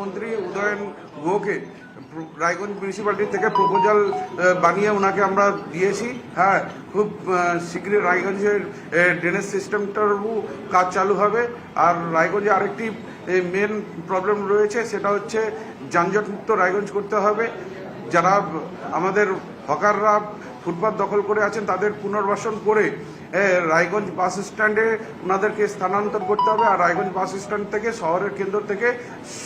মন্ত্রী উদয়ন গুহকে রায়গঞ্জ মিউনিসিপ্যালিটি থেকে প্রপোজাল বানিয়ে ওনাকে আমরা দিয়েছি। হ্যাঁ খুব শীঘ্রই রায়গঞ্জের ড্রেনেজ সিস্টেমটারও কাজ চালু হবে। আর রায়গঞ্জে আরেকটি মেন প্রবলেম রয়েছে, সেটা হচ্ছে যানজটমুক্ত রায়গঞ্জ করতে হবে। যারা আমাদের হকাররা ফুটপাত দখল করে আছেন, তাদের পুনর্বাসন করে রায়গঞ্জ বাস স্ট্যান্ডে ওনাদেরকে স্থানান্তর করতে হবে আর রায়গঞ্জ বাস স্ট্যান্ড থেকে, শহরের কেন্দ্র থেকে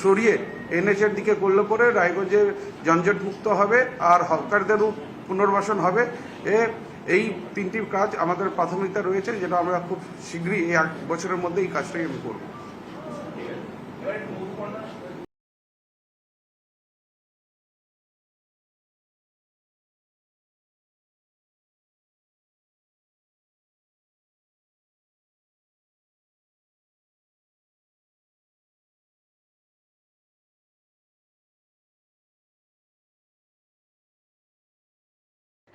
সরিয়ে এনএচের দিকে করলে পরে রায়গঞ্জের জঞ্জট মুক্ত হবে আর হকারদেরও পুনর্বাসন হবে। এ, এই তিনটি কাজ আমাদের প্রাথমিকতা রয়েছে, যেটা আমরা খুব শীঘ্রই এই এক বছরের মধ্যে এই কাজটাই আমি করব।